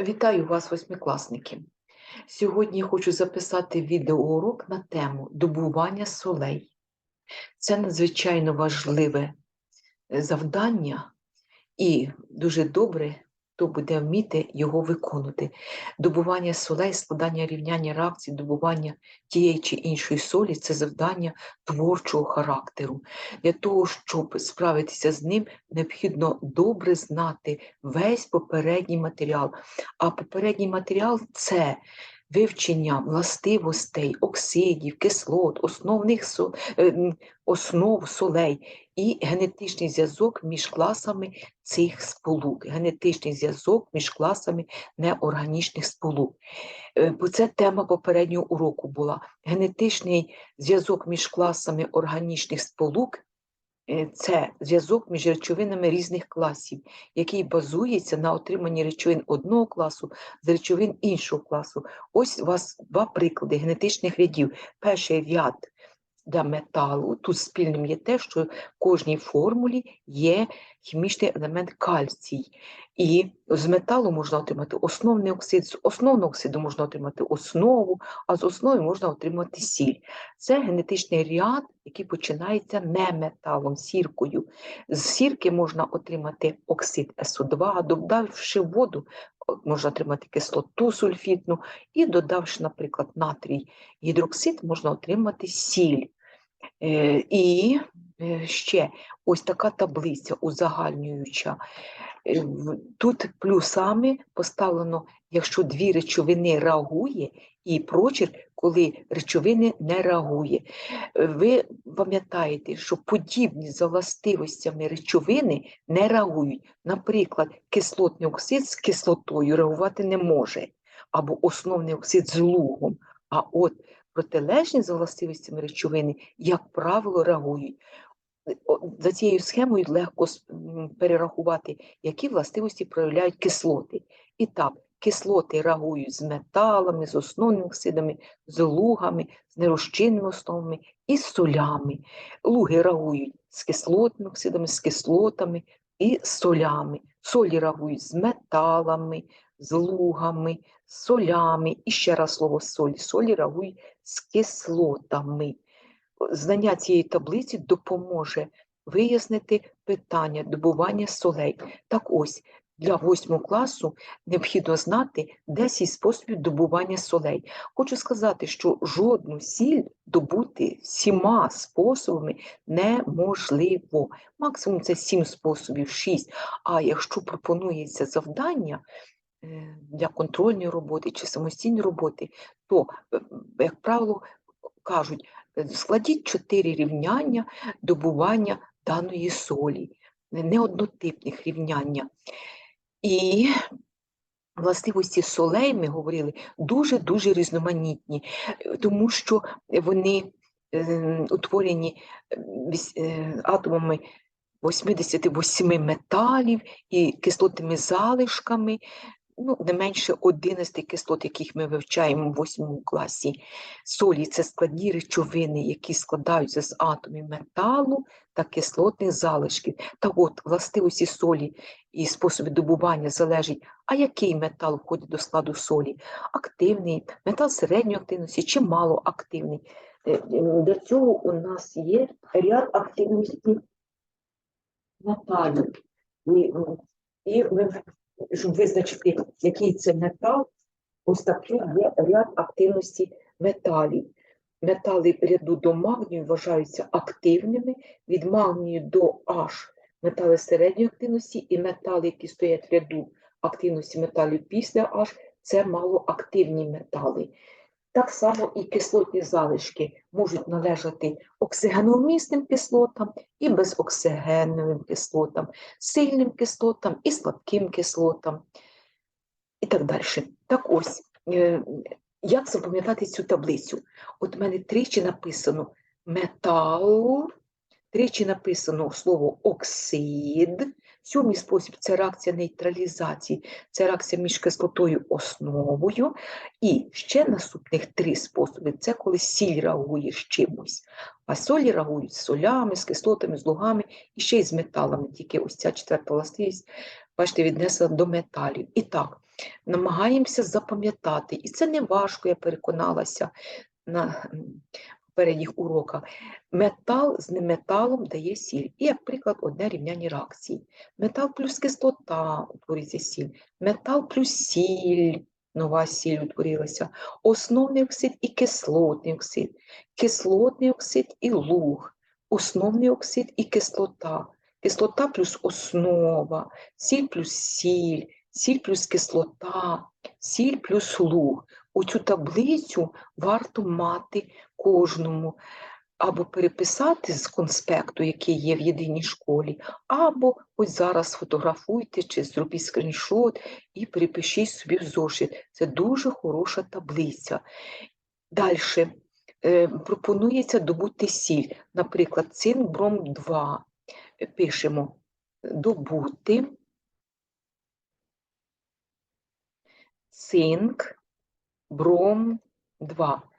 Вітаю вас, восьмикласники. Сьогодні я хочу записати відеоурок на тему добування солей. Це надзвичайно важливе е, завдання, і дуже добре, хто буде вміти його виконувати. Добування солей, складання рівняння реакцій, добування тієї чи іншої солі це завдання творчого характеру. Для того, щоб справитися з ним, необхідно добре знати весь попередній матеріал. А попередній матеріал це вивчення властивостей, оксидів, кислот, основних е, основ солей і генетичний зв'язок між класами цих сполук, генетичний зв'язок між класами неорганічних сполук. Е, Бо це тема попереднього уроку була. Генетичний зв'язок між класами органічних сполук це зв'язок між речовинами різних класів, який базується на отриманні речовин одного класу з речовин іншого класу. Ось у вас два приклади генетичних рядів. Перший ряд для металу. Тут спільним є те, що в кожній формулі є хімічний елемент кальцій. І з металу можна отримати основний оксид, з основного оксиду можна отримати основу, а з основи можна отримати сіль. Це генетичний ряд, який починається не металом, сіркою. З сірки можна отримати оксид СО2, додавши воду, можна отримати кислоту сульфітну, і додавши, наприклад, натрій гідроксид, можна отримати сіль. Е, І е, ще ось така таблиця узагальнююча. Е, Тут плюсами поставлено, якщо дві речовини реагує, і прочерк, коли речовини не реагує. Е, Ви пам'ятаєте, що подібні за властивостями речовини не реагують. Наприклад, кислотний оксид з кислотою реагувати не може, або основний оксид з лугом. А от протилежні за властивостями речовини, як правило, реагують. За цією схемою легко перерахувати, які властивості проявляють кислоти. І так, кислоти реагують з металами, з основними оксидами, з лугами, з нерозчинними основами і з солями. Луги реагують з кислотними оксидами, з кислотами і з солями. Солі реагують з металами, з лугами, з солями. І ще раз слово солі. Солі реагують з кислотами. Знання цієї таблиці допоможе вияснити питання добування солей. Так ось, для восьмого класу необхідно знати 10 способів добування солей. Хочу сказати, що жодну сіль добути всіма способами неможливо. Максимум це 7 способів, 6. А якщо пропонується завдання е, для контрольної роботи чи самостійної роботи, то, е, як правило, кажуть, е, складіть 4 рівняння добування даної солі, не- неоднотипних рівняння. І властивості солей, ми говорили, дуже-дуже різноманітні, тому що вони е, утворені е, віс- е, атомами 88 металів і кислотними залишками, ну, не менше 11 кислот, яких ми вивчаємо в 8 класі. Солі це складні речовини, які складаються з атомів металу та кислотних залишків. Та от властивості солі і способи добування залежить, а який метал входить до складу солі? Активний, метал середньої активності чи малоактивний. Е, е, цього у нас є ряд активності металів. І, і ми, щоб визначити, який це метал, ось такий є ряд активності металів. Метали ряду до магнію вважаються активними, від магнію до H метали середньої активності, і метали, які стоять в ряду активності металів після H, це малоактивні метали. Так само і кислотні залишки можуть належати оксигеновмісним кислотам і безоксигеновим кислотам, сильним кислотам і слабким кислотам і так далі. Так ось, е, як запам'ятати цю таблицю? От в мене тричі написано метал, тричі написано слово оксид, Сьомий спосіб це реакція нейтралізації, це реакція між кислотою основою. І ще наступних три способи це коли сіль реагує з чимось. А солі реагують з солями, з кислотами, з лугами і ще й з металами. Тільки ось ця четверта властивість, бачите, віднесена до металів. І так, намагаємося запам'ятати. І це не важко, я переконалася на м, попередніх уроках. Метал з неметалом дає сіль. І, як приклад, одне рівняння реакції. Метал плюс кислота утворюється сіль. Метал плюс сіль, нова сіль утворилася. Основний оксид і кислотний оксид. Кислотний оксид і луг. Основний оксид і кислота. Кислота плюс основа, сіль плюс сіль, сіль плюс кислота, сіль плюс луг. Оцю таблицю варто мати кожному або переписати з конспекту, який є в єдиній школі, або ось зараз сфотографуйте чи зробіть скріншот і перепишіть собі в зошит. Це дуже хороша таблиця. Далі пропонується добути сіль, наприклад, цинк бром 2. Пишемо добути цинк бром 2.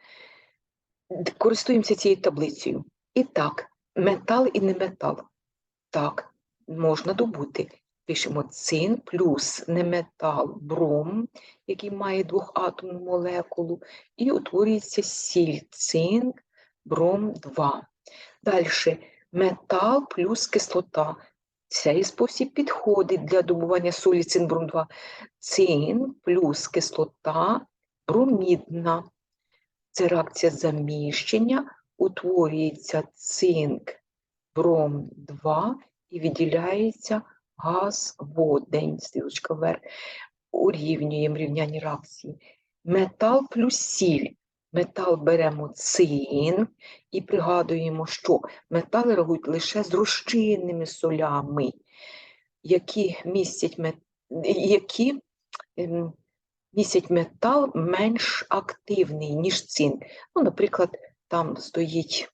Користуємося цією таблицею. І так, метал і неметал. Так, можна добути. Пишемо цинк плюс неметал бром, який має двохатомну молекулу, і утворюється сіль цинк бром 2. Далі метал плюс кислота. Цей спосіб підходить для добування солі цинк бром 2. Цинк плюс кислота бромідна. Це реакція заміщення, утворюється цинк бром 2 і виділяється газ водень, стрілочка вверх. Урівнюємо рівняння реакції. Метал плюс сіль. Метал беремо цинк і пригадуємо, що метали реагують лише з розчинними солями, які містять, які, ем, містять метал менш активний, ніж цинк. Ну, Наприклад, там стоїть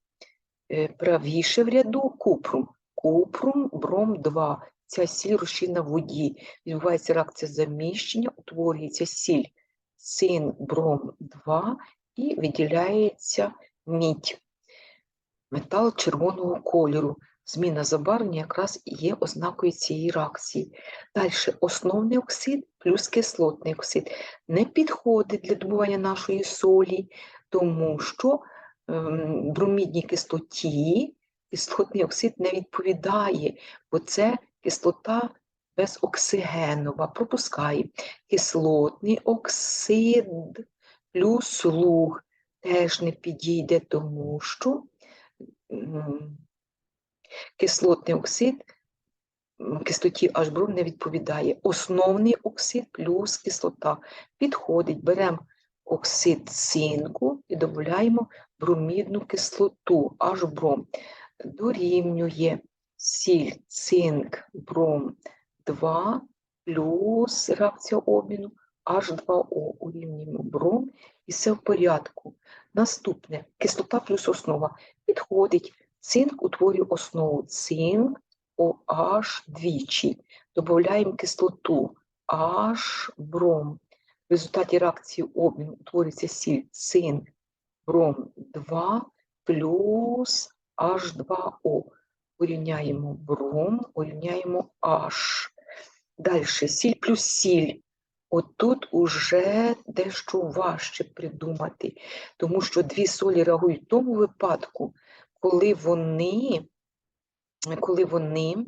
е, правіше в ряду купрум. Купрум, бром 2. Ця сіль розчинна в воді. Відбувається реакція заміщення, утворюється сіль цинк, бром 2 і виділяється мідь. Метал червоного кольору. Зміна забарвлення якраз і є ознакою цієї реакції. Далі основний оксид плюс кислотний оксид не підходить для добування нашої солі, тому що ем, бромідній кислоті кислотний оксид не відповідає, бо це кислота безоксигенова. Пропускає кислотний оксид плюс луг теж не підійде, тому що кислотний оксид кислоті H не відповідає. Основний оксид плюс кислота. Підходить, беремо оксид цинку і додаємо бромідну кислоту H-бром. Дорівнює сіль цинк бром 2 плюс реакція обміну H2O. Урівнюємо бром і все в порядку. Наступне кислота плюс основа. Підходить. Цинк утворює основу. Цинк OH двічі. Додаємо кислоту H бром. В результаті реакції обміну утворюється сіль цинк бром 2 плюс H2O. Урівняємо бром, урівняємо H. Далі сіль плюс сіль. Отут уже дещо важче придумати, тому що дві солі реагують в тому випадку, коли вони, коли вони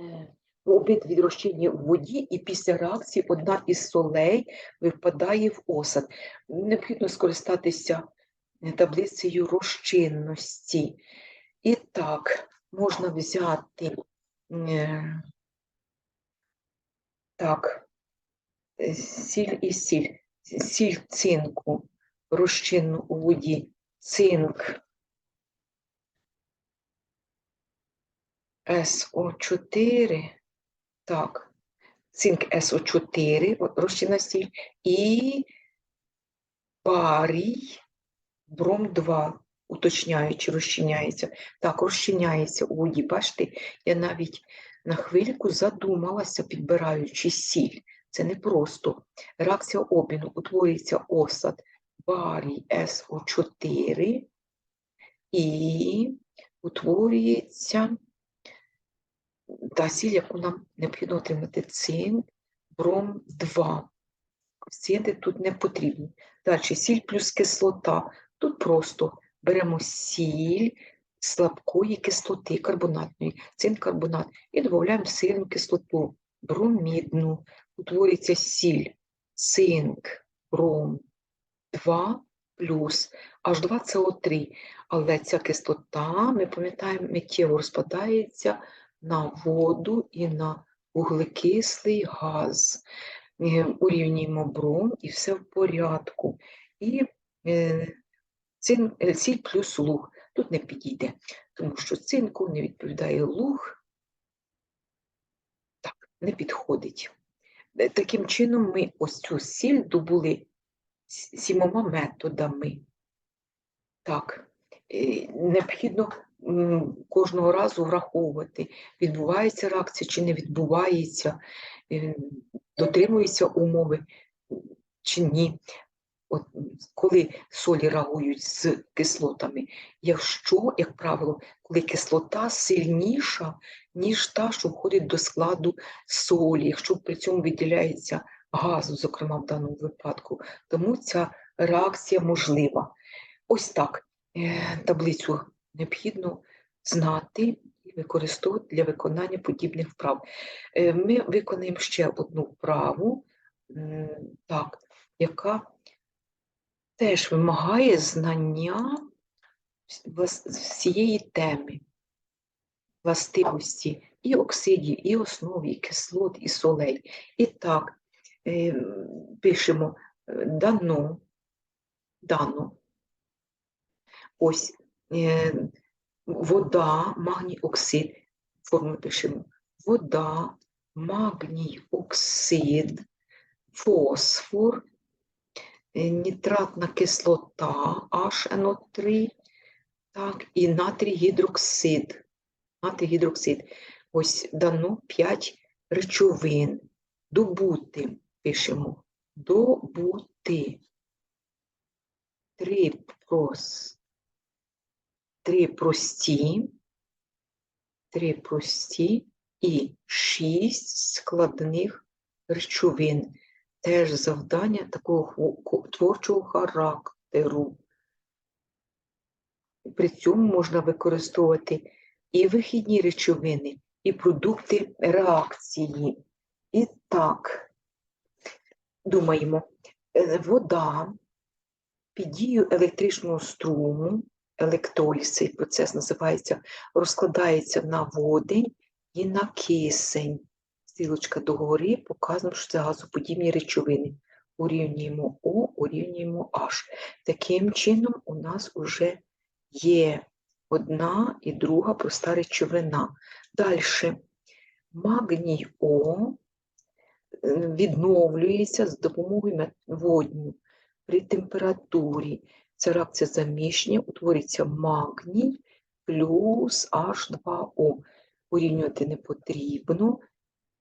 е, обидві розчинні в воді, і після реакції одна із солей випадає в осад. Необхідно скористатися е, таблицею розчинності. І так, можна взяти е, так, е, сіль і сіль. Сіль цинку розчинну у воді, цинк СО4, так, цинк СО4, розчинна сіль, і барій бром 2, уточняючи, розчиняється. Так, розчиняється у воді. Бачите, я навіть на хвильку задумалася, підбираючи сіль. Це не просто. Реакція обміну утворюється осад барій СО4 і утворюється та сіль, яку нам необхідно отримати цинк, бром 2. Коефіцієнти тут не потрібні. Далі сіль плюс кислота. Тут просто беремо сіль слабкої кислоти, карбонатної, цинк-карбонат, і додаємо сильну кислоту, бромідну. Утворюється сіль, цинк, бром 2 плюс H2CO3. Але ця кислота, ми пам'ятаємо, миттєво розпадається на воду і на вуглекислий газ. Е, Урівнюємо бром і все в порядку. І е, цин, е, плюс луг. Тут не підійде, тому що цинку не відповідає луг. Так, не підходить. Таким чином, ми ось цю сіль добули сімома методами. Так, необхідно кожного разу враховувати, відбувається реакція чи не відбувається, е, дотримуються умови чи ні. От, коли солі реагують з кислотами, якщо, як правило, коли кислота сильніша, ніж та, що входить до складу солі, якщо при цьому виділяється газу, зокрема в даному випадку, тому ця реакція можлива. Ось так е, таблицю необхідно знати і використовувати для виконання подібних вправ. Е, Ми виконаємо ще одну вправу, так, яка теж вимагає знання всієї теми, властивості і оксидів, і основ, і кислот, і солей. І так, е, пишемо е, дано, дано. Ось вода, магній оксид, форму пишемо. Вода, магній оксид, фосфор, е, нітратна кислота HNO3, так, і натрій гідроксид. Натрій гідроксид. Ось дано 5 речовин. Добути, пишемо. Добути. Три прос. Три прості, три прості і шість складних речовин. Теж завдання такого творчого характеру. При цьому можна використовувати і вихідні речовини, і продукти реакції. І так, думаємо, е, вода під дією електричного струму, електроліз, цей процес називається, розкладається на водень і на кисень. Стрілочка догори показано, що це газоподібні речовини. Урівнюємо О, урівнюємо H. Таким чином у нас вже є одна і друга проста речовина. Далі магній О відновлюється з допомогою водню при температурі. Ця реакція заміщення утворюється магній плюс H2O. Порівнювати не потрібно.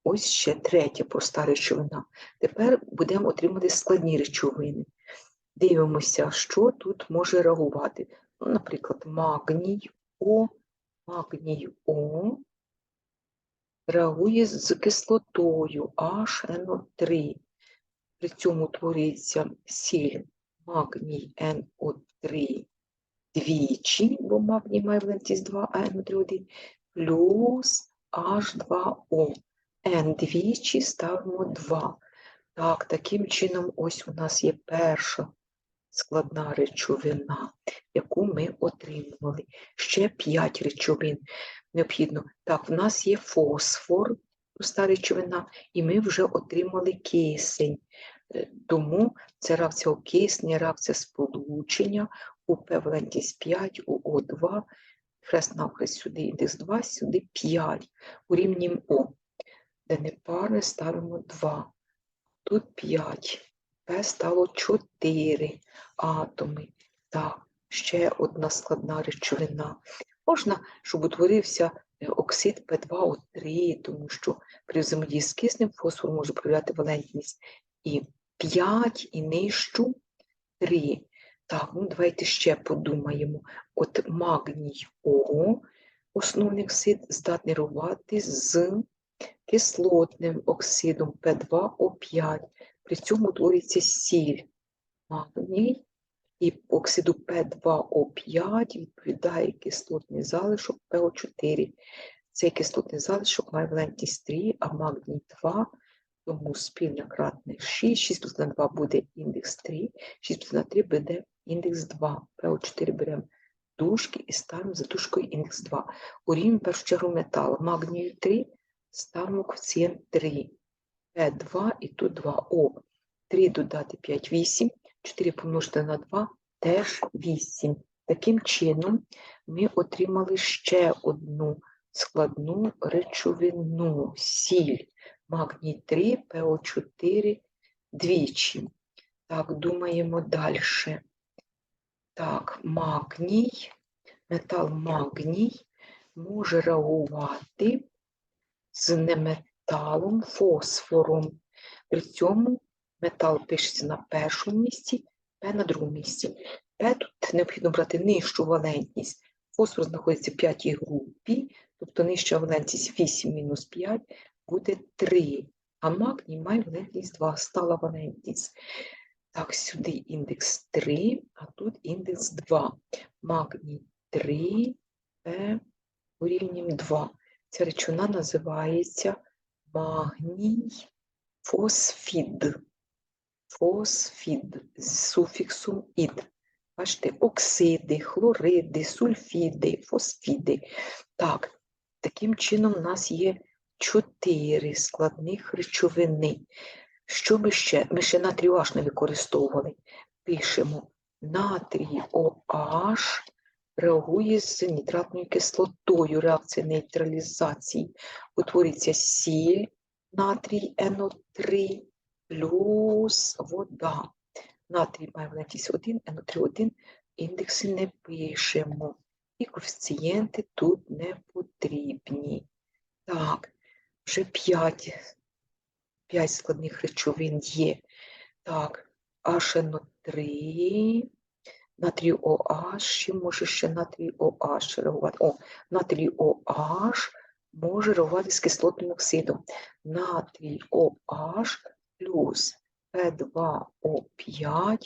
Ось ще третя проста речовина. Тепер будемо отримати складні речовини. Дивимося, що тут може реагувати. Ну, наприклад, магній О, магній О реагує з кислотою HNO3. При цьому утворюється сіль магній NO3 двічі, бо магній має валентність 2, а NO3 1, плюс H2O. N двічі ставимо 2. Так, таким чином, ось у нас є перша складна речовина, яку ми отримували. Ще 5 речовин необхідно. Так, в нас є фосфор, проста речовина, і ми вже отримали кисень. Тому це реакція окиснення, реакція сполучення, УП валентність 5, УО2, хрест навхрест сюди індекс 2, сюди 5. Урівнюємо О. Де не пари, ставимо 2. Тут 5. П стало 4 атоми. Так, ще одна складна речовина. Можна, щоб утворився е, оксид П2О3, тому що при взаємодії з киснем фосфор може проявляти валентність і 5, і нижчу 3. Так, ну давайте ще подумаємо. От магній О, основний оксид, здатний реагувати з кислотним оксидом П2О5. При цьому утворюється сіль магній і оксиду П2О5 відповідає кислотний залишок ПО4. Цей кислотний залишок має валентність 3, а магній 2, тому спільне кратне 6. 6 плюс на 2 буде індекс 3, 6 плюс на 3 буде індекс 2. ПО4 беремо дужки і ставимо за дужкою індекс 2. Урівнюємо в першу чергу метал. Магнію 3, ставимо коефіцієнт 3. П2 і тут 2. О, 3 додати 5, 8. 4 помножити на 2 теж 8. Таким чином, ми отримали ще одну складну речовину сіль. Магній 3, ПО4 двічі. Так, думаємо далі. Так, магній, метал магній може реагувати з неметалом фосфором. При цьому метал пишеться на першому місці, П на другому місці. П тут необхідно брати нижчу валентність. Фосфор знаходиться в п'ятій групі, тобто нижча валентність 8 мінус 5 буде 3. А магній має валентність 2, стала валентність. Так, сюди індекс 3, а тут індекс 2. Магній 3, П урівнюємо 2. Ця речовина називається магній фосфід. Фосфід з суфіксом ід. Бачите, оксиди, хлориди, сульфіди, фосфіди. Так, таким чином у нас є чотири складних речовини. Що ми ще? Ми ще натрій OH не використовували. Пишемо натрій OH реагує з нітратною кислотою, реакція нейтралізації. Утворюється сіль, натрій НО3 плюс вода. Натрій має валентність 1, НО3 1, індекси не пишемо. І коефіцієнти тут не потрібні. Так, вже 5, 5 складних речовин є. Так, HNO3, натрій OH, ще може ще натрій OH реагувати. О, натрій OH може реагувати з кислотним оксидом. Натрій OH плюс P2O5,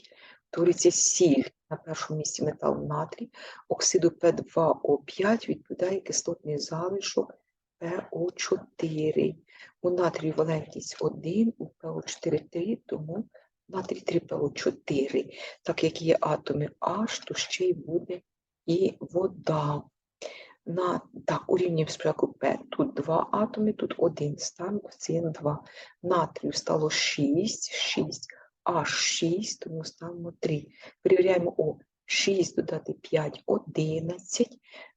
твориться сіль на першому місці метал натрій, оксиду P2O5 відповідає кислотний залишок ПО4. У натрію валентність 1, у ПО4 3, тому натрій 3 ПО4. Так як є атоми H, то ще й буде і вода. На, так, урівнюємо спочатку П. Тут два атоми, тут один. Ставимо коефіцієнт 2. Натрію стало 6, 6, аж 6, тому ставимо 3. Перевіряємо О. 6 додати 5, 11.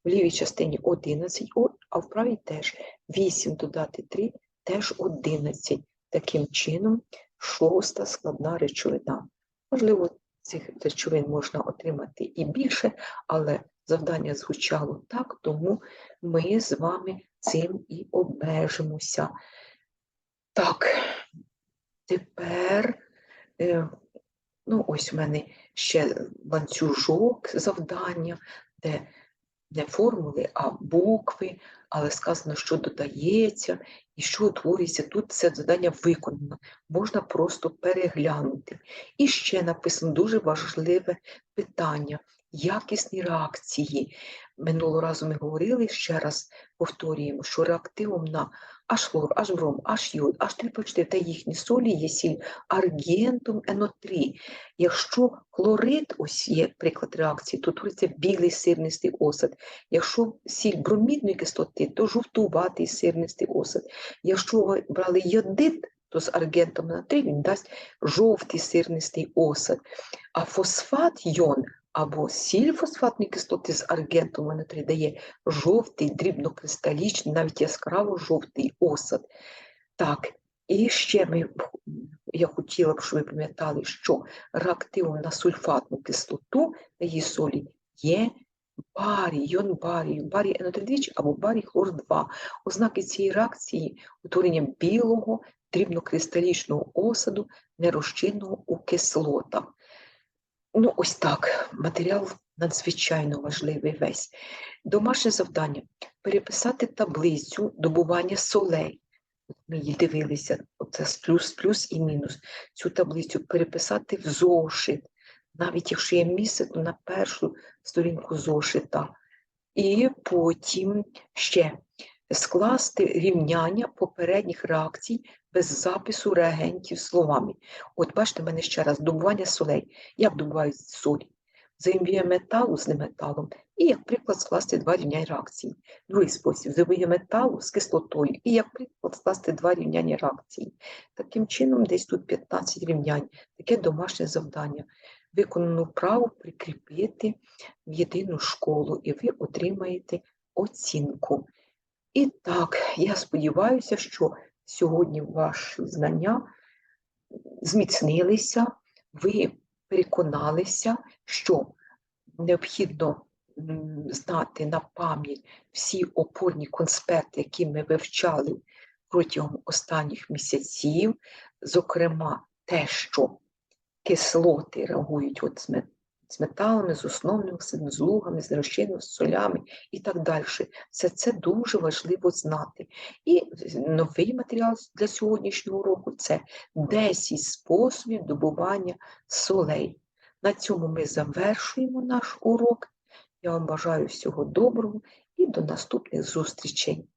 В лівій частині 11, О, а в правій теж 8 додати 3, теж 11. Таким чином, шоста складна речовина. Можливо, цих речовин можна отримати і більше, але завдання звучало так, тому ми з вами цим і обмежимося. Так, тепер, е, ну, ось у мене ще ланцюжок завдання, де не формули, а букви, але сказано, що додається і що утворюється. Тут це завдання виконано. Можна просто переглянути. І ще написано дуже важливе питання якісні реакції. Минулого разу ми говорили, ще раз повторюємо, що реактивом на H-хлор, H-бром, H-йод, H3P4 та їхні солі є сіль аргентум НО3. Якщо хлорид, ось є приклад реакції, то твориться білий сирнистий осад. Якщо сіль бромідної кислоти, то жовтуватий сирнистий осад. Якщо ви брали йодит, то з аргентом натрій він дасть жовтий сирнистий осад. А фосфат йон або сіль фосфатної кислоти з аргентом натрій дає жовтий, дрібнокристалічний, навіть яскраво жовтий осад. Так, і ще ми, я хотіла б, щоб ви пам'ятали, що реактивом на сульфатну кислоту її солі є барій, йон барію, барій НО3 або барій хлор-2. Ознаки цієї реакції утворення білого дрібнокристалічного осаду, нерозчинного у кислотах. Ну, ось так. Матеріал надзвичайно важливий весь. Домашнє завдання переписати таблицю добування солей. Ми її дивилися, оце плюс, плюс і мінус. Цю таблицю переписати в зошит, навіть якщо є місце, то на першу сторінку зошита. І потім ще скласти рівняння попередніх реакцій без запису реагентів словами. От бачите, в мене ще раз добування солей. Як добувають солі? Взаємодія металу з неметалом. І, як приклад, скласти два рівняння реакції. Другий спосіб взаємодія металу з кислотою. І, як приклад, скласти два рівняння реакції. Таким чином, десь тут 15 рівнянь. Таке домашнє завдання. Виконану вправу прикріпити в єдину школу, і ви отримаєте оцінку. І так, я сподіваюся, що сьогодні ваші знання зміцнилися, ви переконалися, що необхідно знати на пам'ять всі опорні конспекти, які ми вивчали протягом останніх місяців, зокрема те, що кислоти реагують от з з металами, з основними з лугами, з нерозчинними, з солями і так далі. Все це дуже важливо знати. І новий матеріал для сьогоднішнього року це 10 способів добування солей. На цьому ми завершуємо наш урок. Я вам бажаю всього доброго і до наступних зустрічей.